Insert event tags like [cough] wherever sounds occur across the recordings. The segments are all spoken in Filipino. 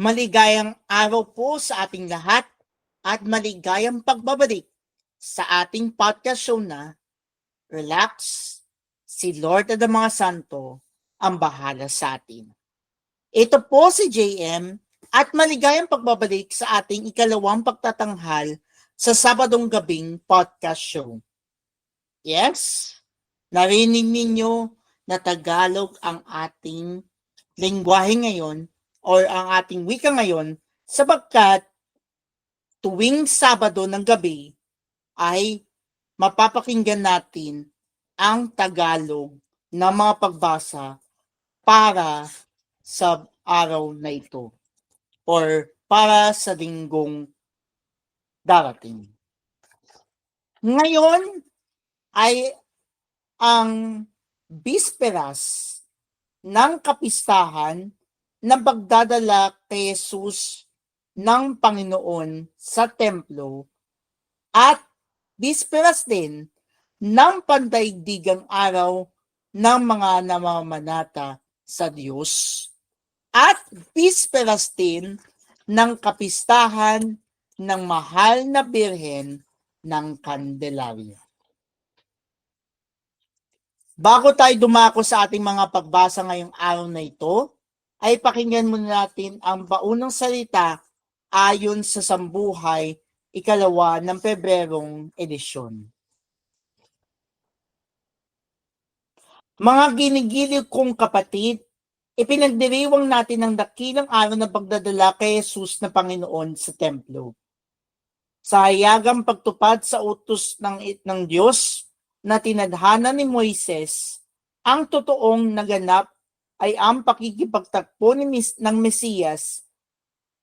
Maligayang araw po sa ating lahat at maligayang pagbabalik sa ating podcast show na Relax, si Lord at ang mga Santo ang bahala sa atin. Ito po si JM at maligayang pagbabalik sa ating ikalawang pagtatanghal sa Sabadong Gabing podcast show. Yes, narinig ninyo na Tagalog ang ating lingwahe ngayon or ang ating wika ngayon sapagkat tuwing Sabado ng gabi ay mapapakinggan natin ang Tagalog na mga pagbasa para sa araw na ito or para sa linggong darating. Ngayon ay ang bisperas ng kapistahan na pagdadala kay Jesus ng Panginoon sa templo at bisperas din ng pandaigdigang araw ng mga namamanata sa Diyos at bisperas din ng kapistahan ng mahal na birhen ng Candelaria. Bago tayo dumako sa ating mga pagbasa ngayong araw na ito, ay pakinggan muna natin ang baunang salita ayon sa Sambuhay, ikalawa ng Pebrerong edisyon. Mga ginigiliw kong kapatid, ipinagdiriwang natin ang dakilang araw na pagdadala kay Jesus na Panginoon sa templo. Sa hayagang pagtupad sa utos ng, ng Diyos na tinadhana ni Moises, ang totoong naganap ay ang pakikipagtakbo ni Mis- ng Mesiyas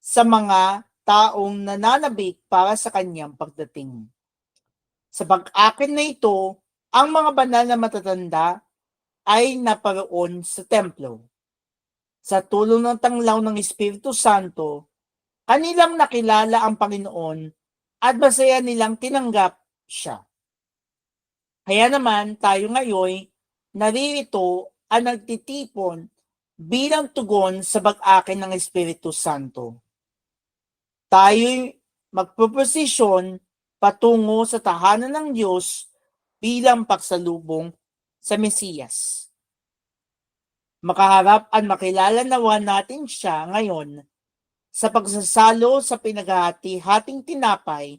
sa mga taong nananabik para sa kanyang pagdating. Sa pag-akin na ito, ang mga banal na matatanda ay naparoon sa templo. Sa tulong ng tanglaw ng Espiritu Santo, kanilang nakilala ang Panginoon at masaya nilang tinanggap siya. Kaya naman tayo ngayon naririto ang nagtitipon bilang tugon sa pag-akin ng Espiritu Santo. Tayo'y magproposisyon patungo sa tahanan ng Diyos bilang paksalubong sa Mesiyas. Makaharap at makilala nawa natin siya ngayon sa pagsasalo sa pinaghahati-hating tinapay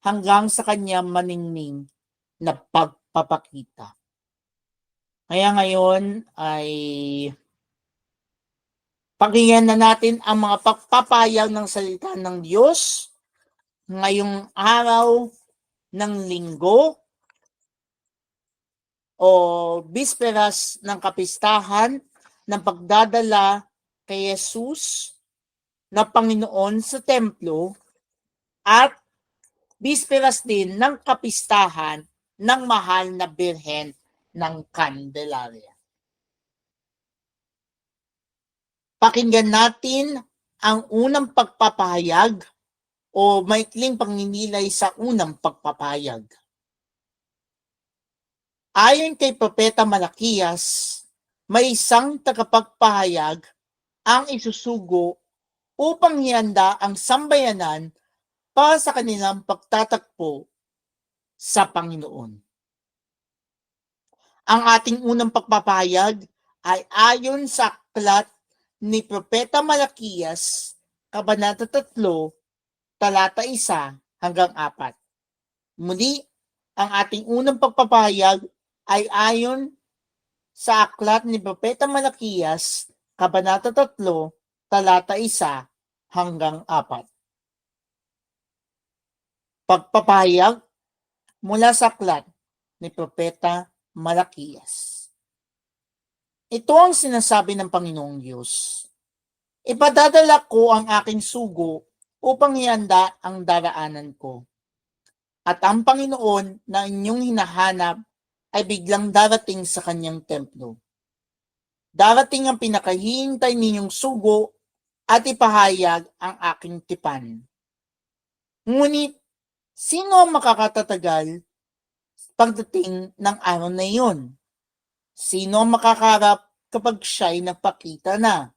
hanggang sa kanyang maningning na pagpapakita. Kaya ngayon ay pakinggan na natin ang mga pagpapayag ng salita ng Diyos ngayong araw ng linggo o bisperas ng kapistahan ng pagdadala kay Jesus na Panginoon sa templo at bisperas din ng kapistahan ng mahal na birhen ng Candelaria. Pakinggan natin ang unang pagpapahayag o maikling panginilay sa unang pagpapahayag. Ayon kay Propeta Malakias, may isang tagapagpahayag ang isusugo upang ihanda ang sambayanan para sa kanilang pagtatakpo sa Panginoon. Ang ating unang pagpapahayag ay ayon sa aklat ni Propeta Malakias, Kabanata 3, talata 1 hanggang 4. Muli, ang ating unang pagpapahayag ay ayon sa aklat ni Propeta Malakias, Kabanata 3, talata 1 hanggang 4. Pagpapahayag mula sa aklat ni Propeta Malakias. Ito ang sinasabi ng Panginoong Diyos. Ipadadala ko ang aking sugo upang ihanda ang daraanan ko. At ang Panginoon na inyong hinahanap ay biglang darating sa kanyang templo. Darating ang pinakahihintay ninyong sugo at ipahayag ang aking tipan. Ngunit, sino ang makakatatagal pagdating ng araw na iyon? Sino makakarap kapag siya'y nagpakita na?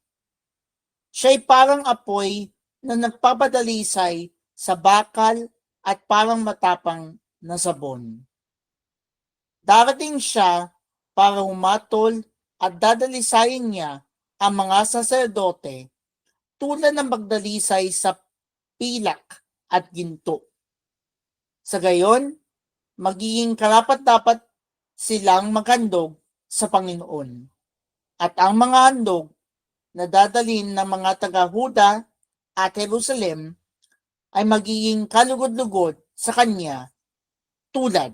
Siya'y parang apoy na nagpapadalisay sa bakal at parang matapang na sabon. Darating siya para humatol at dadalisayin niya ang mga saserdote tulad ng magdalisay sa pilak at ginto. Sa gayon, magiging karapat-dapat silang maghandog sa Panginoon. At ang mga handog na dadalhin ng mga taga-Huda at Jerusalem ay magiging kalugod-lugod sa Kanya tulad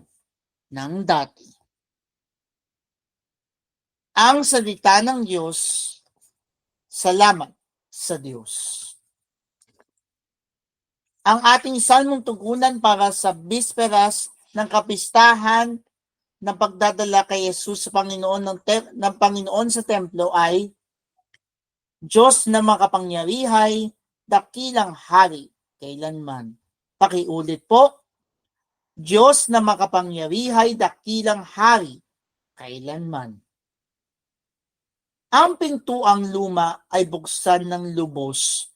ng dati. Ang salita ng Diyos, salamat sa Diyos. Ang ating salmong tugunan para sa bisperas ng kapistahan ng pagdadala kay Jesus sa Panginoon ng, te- ng Panginoon sa templo ay Diyos na makapangyarihay, dakilang hari, kailanman. Pakiulit po, Diyos na makapangyarihay, dakilang hari, kailanman. Ang pintuang luma ay buksan ng lubos.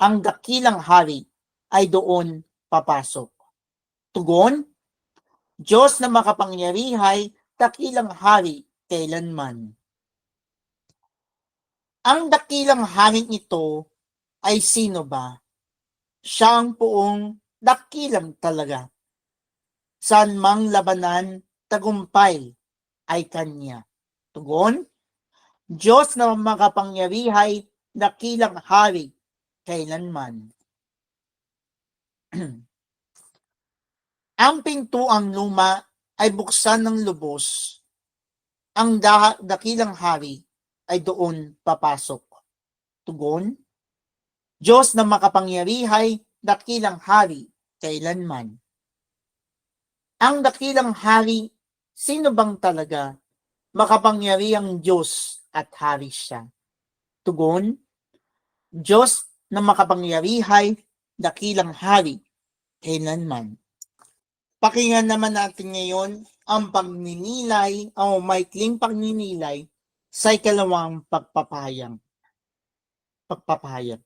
Ang dakilang hari ay doon papasok. Tugon, Diyos na makapangyarihay, dakilang hari, kailanman. Ang dakilang haring ito ay sino ba? Siya ang poong dakilang talaga. Saan mang labanan, tagumpay ay kanya. Tugon, Diyos na makapangyarihay, dakilang hari, kailanman. [clears throat] ang pintuang luma ay buksan ng lubos. Ang da- dakilang hari ay doon papasok. Tugon, Diyos na makapangyarihay, dakilang hari, kailanman. Ang dakilang hari, sino bang talaga? Makapangyarihang Diyos at hari siya. Tugon, Diyos na makapangyarihay, dakilang hari, kailanman. Pakinggan naman natin ngayon ang pagninilay o maikling pagninilay sa ikalawang pagpapahayag. Pagpapahayag.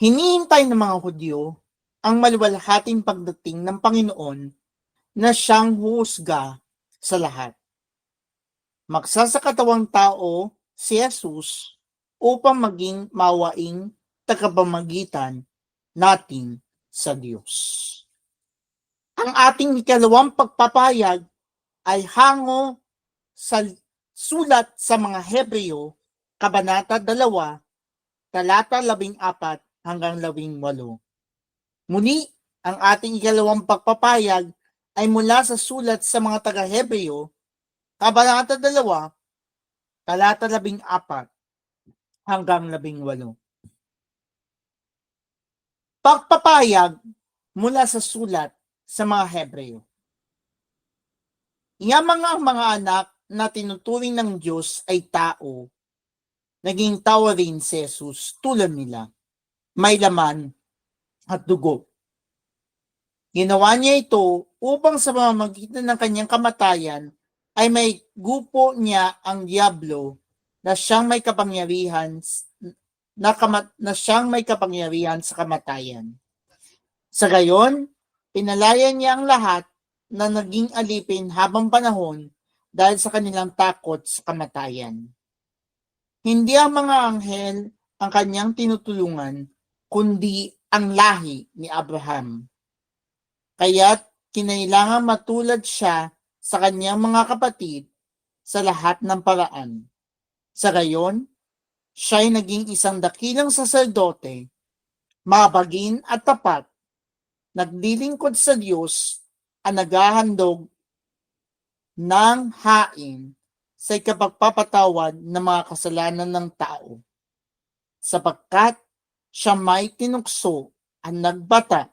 Hinihintay ng mga Hudyo ang maluwalhating pagdating ng Panginoon na siyang husga sa lahat. Magsasakatawang tao si Jesus upang maging mawaing tagapamagitan natin sa Diyos. Ang ating ikalawang pagpapayag ay hango sa sulat sa mga Hebreo, Kabanata 2, talata 14 hanggang 18. Muli, ang ating ikalawang pagpapayag ay mula sa sulat sa mga taga-Hebreo, Kabanata 2, talata 14 hanggang 18. Pagpapayag mula sa sulat sa mga Hebreo. Nga mga mga anak na tinuturing ng Diyos ay tao, naging tao rin si Jesus tulad nila. May laman at dugo. Ginawa niya ito upang sa pamamagitan ng kanyang kamatayan ay may gupo niya ang Diablo na siyang may kapangyarihan na, kamat, na siyang may kapangyarihan sa kamatayan. Sa gayon, pinalaya niya ang lahat na naging alipin habang panahon dahil sa kanilang takot sa kamatayan. Hindi ang mga anghel ang kanyang tinutulungan, kundi ang lahi ni Abraham. Kaya't kinailangan matulad siya sa kanyang mga kapatid sa lahat ng paraan. Sa gayon, siya'y naging isang dakilang saserdote, mabagin at tapat, naglilingkod sa Diyos ang naghahandog ng hain sa ikapagpapatawad ng mga kasalanan ng tao. Sapagkat siya may tinukso ang nagbata,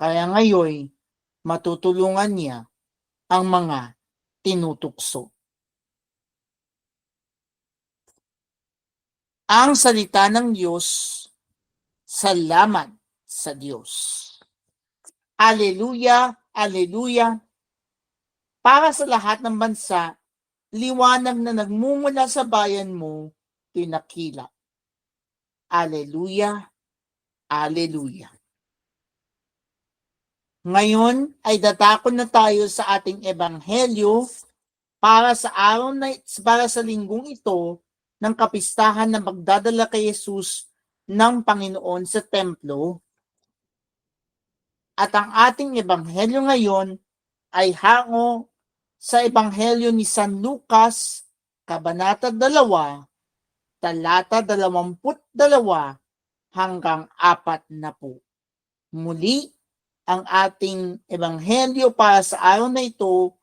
kaya ngayon matutulungan niya ang mga tinutukso. Ang salita ng Diyos, salamat sa Diyos. Aleluya, aleluya. Para sa lahat ng bansa, liwanag na nagmumula sa bayan mo, pinakila. Aleluya, Aleluya. Ngayon ay datakon na tayo sa ating ebanghelyo para sa araw na para sa linggong ito ng kapistahan na magdadala kay Jesus ng Panginoon sa templo. At ang ating ebanghelyo ngayon ay hango sa ebanghelyo ni San Lucas, Kabanata 2, talata 22 hanggang 4 na po. Muli, ang ating ebanghelyo para sa araw na ito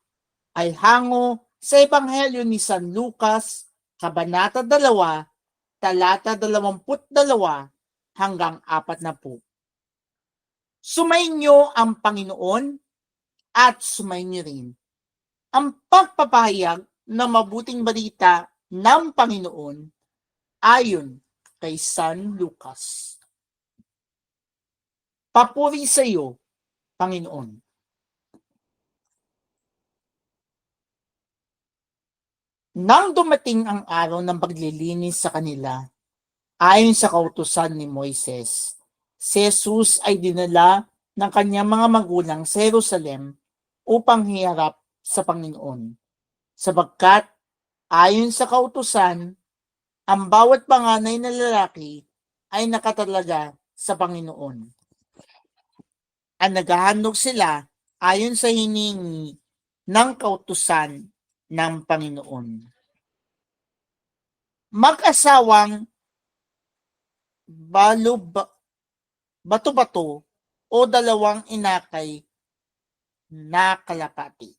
ay hango sa ebanghelyo ni San Lucas, Kabanata 2, talata 22 hanggang 4 na po. Sumainyo ang Panginoon at sumainyo rin ang pagpapahayag ng mabuting balita ng Panginoon ayon kay San Lucas. Papuri sa iyo, Panginoon. Nang dumating ang araw ng paglilinis sa kanila, ayon sa kautusan ni Moises, si Jesus ay dinala ng kanyang mga magulang sa Jerusalem upang hiharap sa Panginoon. Sabagkat, ayon sa kautusan, ang bawat panganay na lalaki ay nakatalaga sa Panginoon. Ang naghahandog sila ayon sa hiningi ng kautusan ng Panginoon. Mag-asawang balo bato-bato o dalawang inakay na kalapati.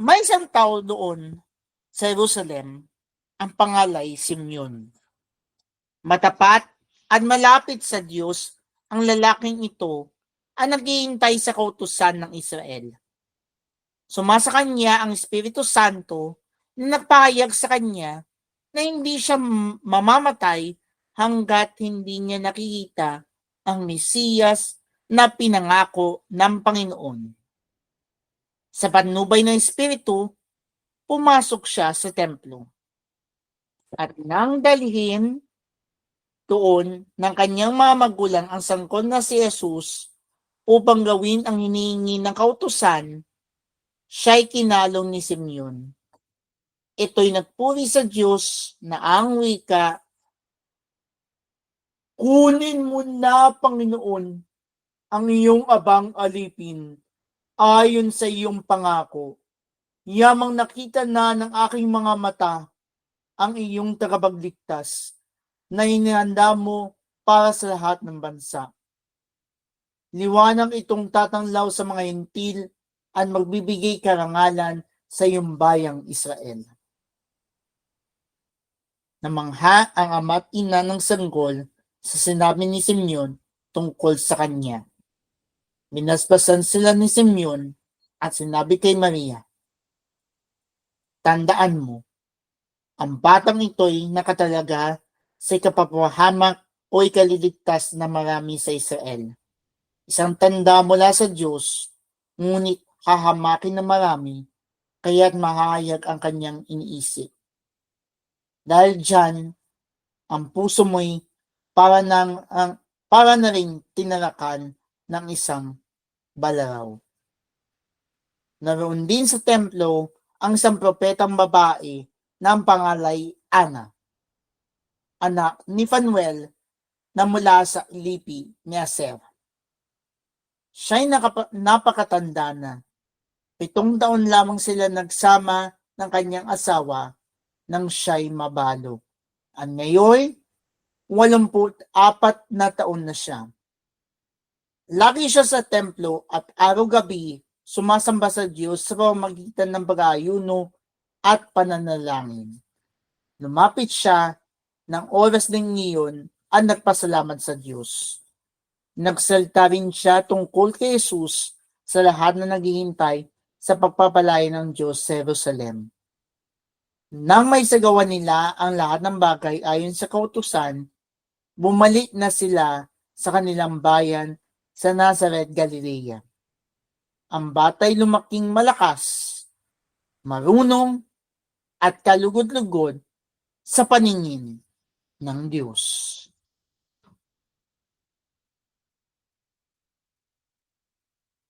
May isang tao doon sa Jerusalem ang pangalay Simeon. Matapat at malapit sa Diyos ang lalaking ito ang naghihintay sa kautusan ng Israel. Sumasa kanya ang Espiritu Santo na nagpahayag sa kanya na hindi siya mamamatay hanggat hindi niya nakikita ang Mesiyas na pinangako ng Panginoon. Sa panubay ng Espiritu, pumasok siya sa templo. At nang dalhin doon ng kanyang mga magulang ang sangkol na si Jesus upang gawin ang hinihingi ng kautusan, siya'y kinalong ni Simeon. Ito'y nagpuri sa Diyos na ang wika, Kunin mo na, Panginoon, ang iyong abang alipin ayon sa iyong pangako. Yamang nakita na ng aking mga mata ang iyong tagapagligtas na inihanda mo para sa lahat ng bansa. Liwanag itong tatanglaw sa mga hintil at magbibigay karangalan sa iyong bayang Israel. Namangha ang ama't ina ng sanggol sa sinabi ni Simeon tungkol sa kanya. Minasbasan sila ni Simeon at sinabi kay Maria, Tandaan mo, ang batang ito'y nakatalaga sa ikapapahamak o ikaliligtas na marami sa Israel. Isang tanda mula sa Diyos, ngunit hahamakin na marami, kaya't mahayag ang kanyang iniisip. Dahil dyan, ang puso mo'y para, ng, ang, para na rin tinarakan ng isang balaraw. Naroon din sa templo ang isang propetang babae na ang pangalay Ana, anak ni Fanuel na mula sa Lipi ni Aser. Siya'y napakatanda na. Pitong taon lamang sila nagsama ng kanyang asawa nang siya'y mabalo. At ngayon, apat na taon na siya. Lagi siya sa templo at araw-gabi sumasamba sa Diyos sa pamamagitan ng pag-aayuno at pananalangin. Lumapit siya ng oras ng iyon at nagpasalamat sa Diyos. Nagsalta rin siya tungkol kay Jesus sa lahat na naghihintay sa pagpapalaya ng Diyos sa Jerusalem. Nang may sagawa nila ang lahat ng bagay ayon sa kautusan, bumalik na sila sa kanilang bayan sa Nazareth, Galilea. Ang batay lumaking malakas, marunong, at kalugod-lugod sa paningin ng Diyos.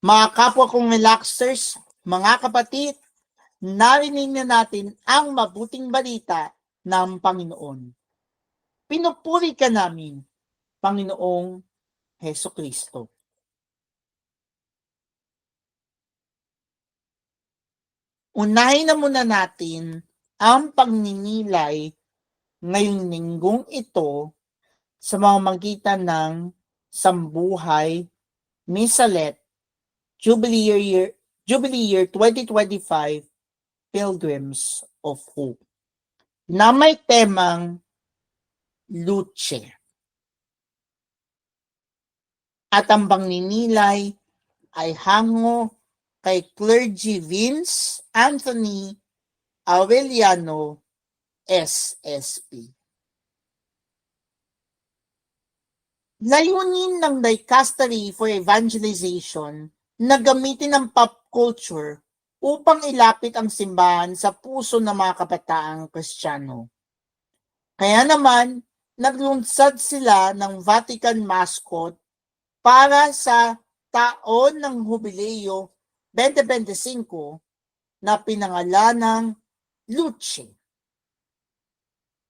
Mga kapwa kong relaxers, mga kapatid, narinig na natin ang mabuting balita ng Panginoon. Pinupuri ka namin, Panginoong Heso Kristo. Unahin na muna natin ang pagninilay ngayong linggong ito sa mga magitan ng Sambuhay Misalet Jubilee Year, Jubilee Year 2025 Pilgrims of Hope na may temang Luce. At ang pagninilay ay hango kay Clergy Vince Anthony Aureliano SSP. Layunin ng Dicastery for Evangelization na gamitin ang pop culture upang ilapit ang simbahan sa puso ng mga kabataang Kristiyano. Kaya naman, naglunsad sila ng Vatican mascot para sa taon ng Jubileo 2025 na pinangalan ng Luce.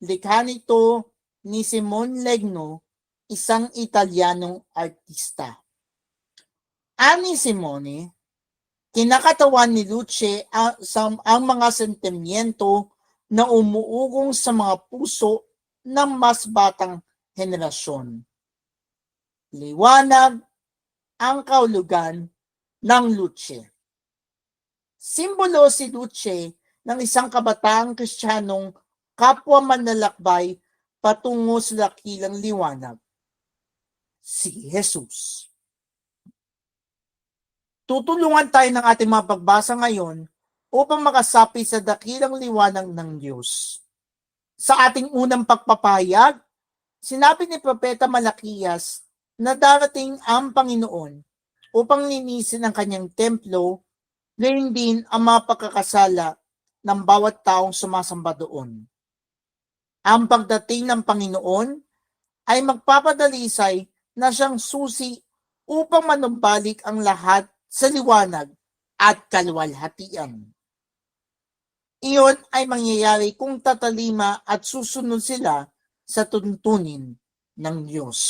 Likha nito ni Simon Legno, isang Italianong artista. Ani Simone, kinakatawan ni Luce ang, ang mga sentimiento na umuugong sa mga puso ng mas batang henerasyon. Liwanag ang kaulugan ng Luce. Simbolo si Luce ng isang kabataang kristyanong kapwa manlalakbay patungo sa dakilang liwanag. Si Jesus. Tutulungan tayo ng ating mga pagbasa ngayon upang makasapi sa dakilang liwanag ng Diyos. Sa ating unang pagpapahayag, sinabi ni Propeta Malakias na darating ang Panginoon upang linisin ang kanyang templo, gayon din ang mga pagkakasala ng bawat taong sumasamba doon. Ang pagdating ng Panginoon ay magpapadalisay na siyang susi upang manumbalik ang lahat sa liwanag at kaluwalhatian. Iyon ay mangyayari kung tatalima at susunod sila sa tuntunin ng Diyos.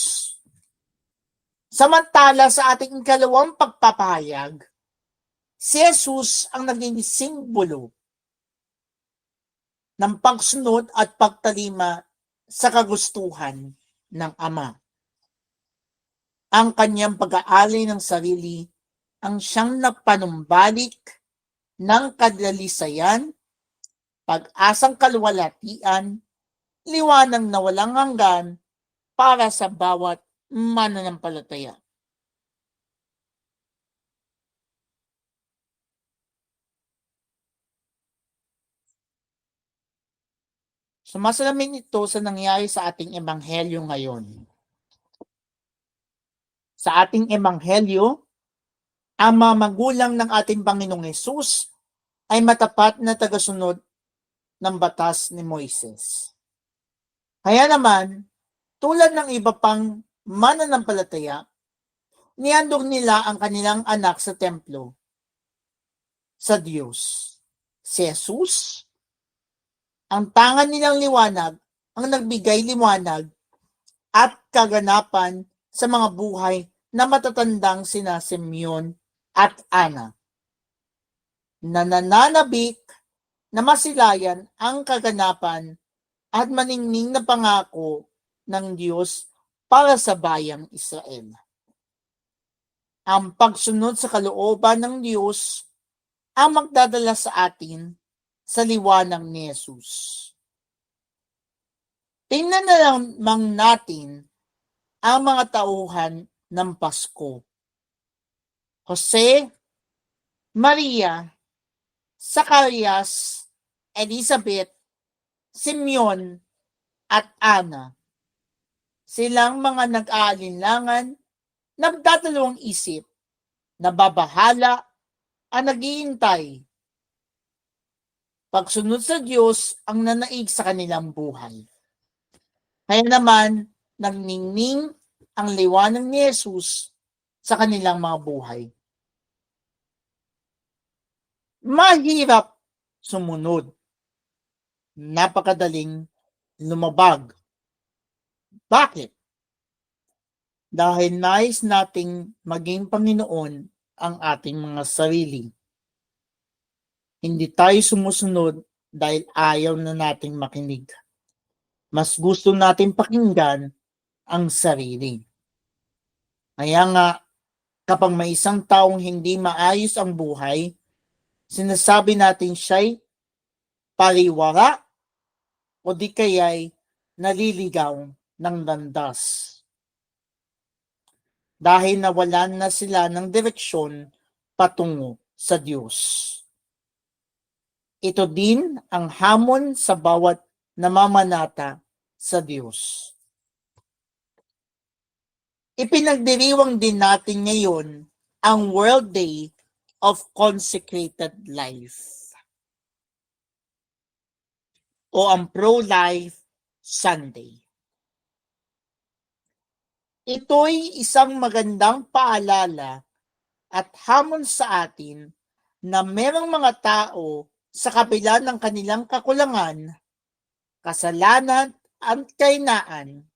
Samantala sa ating ikalawang pagpapahayag, si Jesus ang naging simbolo ng pagsunod at pagtalima sa kagustuhan ng Ama. Ang kanyang pag-aali ng sarili ang siyang napanumbalik ng kadalisayan, pag-asang kaluwalhatian, liwanag na walang hanggan para sa bawat mananampalataya. Sumasalamin ito sa nangyari sa ating ebanghelyo ngayon. Sa ating ebanghelyo, ang mga magulang ng ating Panginoong Yesus ay matapat na tagasunod ng batas ni Moises. Kaya naman, tulad ng iba pang mananampalataya, niandog nila ang kanilang anak sa templo sa Diyos. Si Jesus, ang tangan nilang liwanag, ang nagbigay liwanag at kaganapan sa mga buhay na matatandang sina Simeon at Ana. Nananabik na masilayan ang kaganapan at maningning na pangako ng Diyos para sa bayang Israel. Ang pagsunod sa kalooban ng Diyos ang magdadala sa atin sa liwanag ni Jesus. Tingnan na lamang natin ang mga tauhan ng Pasko. Jose, Maria, Zacarias, Elizabeth, Simeon, at Ana. Silang mga nag-aalinlangan, nagdadalawang isip, nababahala, ang naghihintay. Pagsunod sa Diyos ang nanaig sa kanilang buhay. Kaya naman, nagningning ang liwanag ni Jesus sa kanilang mga buhay. Mahirap sumunod. Napakadaling lumabag. Bakit? Dahil nais nating maging Panginoon ang ating mga sarili. Hindi tayo sumusunod dahil ayaw na nating makinig. Mas gusto natin pakinggan ang sarili. Kaya nga, kapag may isang taong hindi maayos ang buhay, sinasabi natin siya'y pariwara o di kaya'y naliligaw ng landas. Dahil nawalan na sila ng direksyon patungo sa Diyos. Ito din ang hamon sa bawat namamanata sa Diyos. Ipinagdiriwang din natin ngayon ang World Day of Consecrated Life o ang Pro-Life Sunday. Ito'y isang magandang paalala at hamon sa atin na merong mga tao sa kabila ng kanilang kakulangan, kasalanan at kainaan,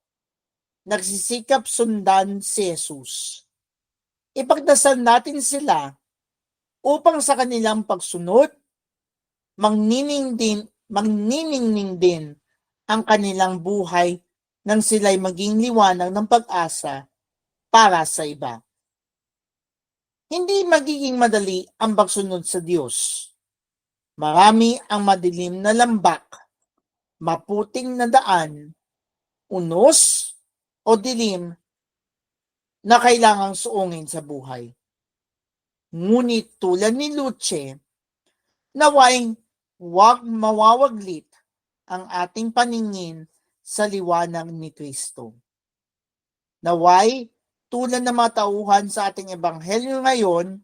nagsisikap sundan si Jesus. Ipagdasal natin sila upang sa kanilang pagsunod, magnining din, magniningning din ang kanilang buhay nang sila'y maging liwanag ng pag-asa para sa iba. Hindi magiging madali ang pagsunod sa Diyos. Marami ang madilim na lambak, maputing na daan, unos o dilim na kailangang suungin sa buhay. Ngunit tulad ni Luce, nawaing huwag mawawaglit ang ating paningin sa liwanag ni Kristo. Naway, tulad ng mga tauhan sa ating ebanghelyo ngayon,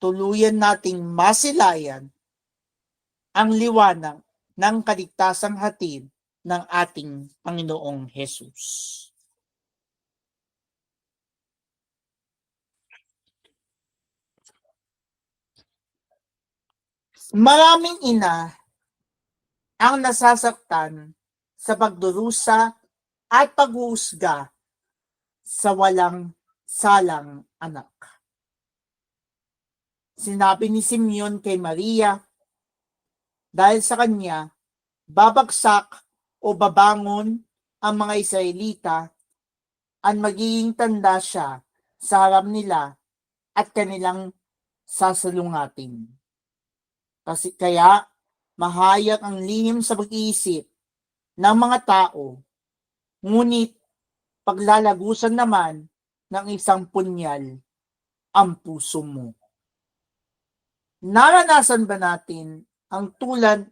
tuluyan nating masilayan ang liwanag ng kaligtasang hatid ng ating Panginoong Jesus. Maraming ina ang nasasaktan sa pagdurusa at paghuhusga sa walang salang anak. Sinabi ni Simeon kay Maria, dahil sa kanya, babagsak o babangon ang mga Israelita at magiging tanda siya sa harap nila at kanilang sasalungatin. Kasi kaya mahayag ang lihim sa pag-iisip ng mga tao, ngunit paglalagusan naman ng isang punyal ang puso mo. Naranasan ba natin ang tulad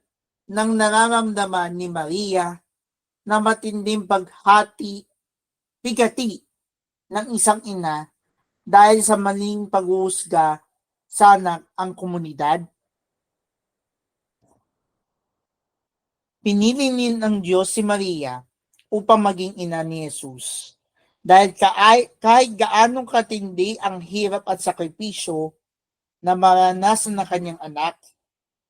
ng nararamdaman ni Maria na matinding paghati, bigati ng isang ina dahil sa maling paghuhusga sa anak ang komunidad? Pinili din ng Diyos si Maria upang maging ina ni Jesus. Dahil kahit, kahit gaanong katindi ang hirap at sakripisyo na maranasan ng kanyang anak,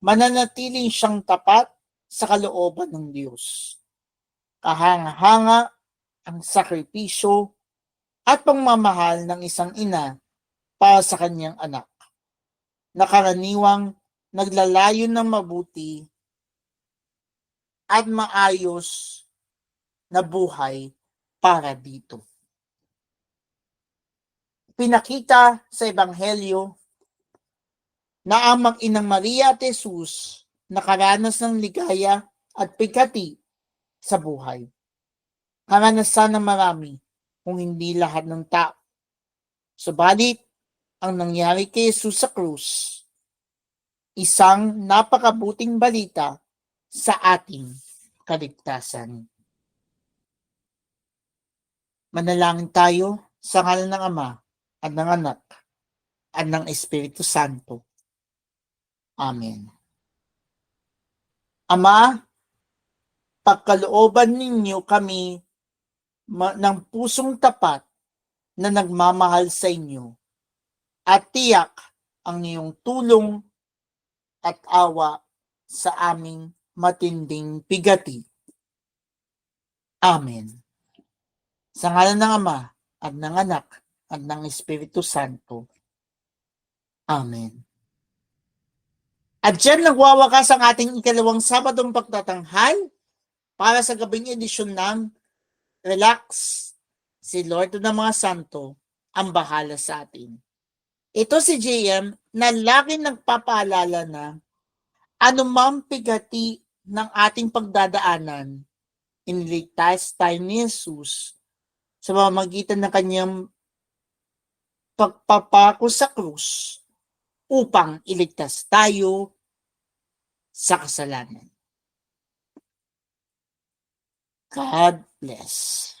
mananatiling siyang tapat sa kalooban ng Diyos. Kahanga-hanga ang sakripisyo at pagmamahal ng isang ina para sa kanyang anak. Nakaraniwang naglalayo ng mabuti at maayos na buhay para dito. Pinakita sa Ebanghelyo na ang mag-inang Maria at Jesus nakaranas ng ligaya at pikati sa buhay. Karanasan ng marami kung hindi lahat ng tao. Subalit, ang nangyari kay Jesus sa krus, isang napakabuting balita sa ating kaligtasan. Manalangin tayo sa ngalan ng Ama at ng Anak at ng Espiritu Santo. Amen. Ama, pagkalooban ninyo kami ng pusong tapat na nagmamahal sa inyo at tiyak ang iyong tulong at awa sa aming matinding pigati. Amen. Sa ngalan ng Ama at ng Anak at ng Espiritu Santo. Amen. At dyan nagwawakas ang ating ikalawang Sabadong pagtatanghal para sa gabing edisyon ng Relax. Si Lord ng mga Santo ang bahala sa atin. Ito si JM na lagi nagpapaalala na anumang pigati ng ating pagdadaanan, iniligtas tayo ni Jesus sa mamagitan ng kanyang pagpapako sa krus upang iligtas tayo sa kasalanan. God bless.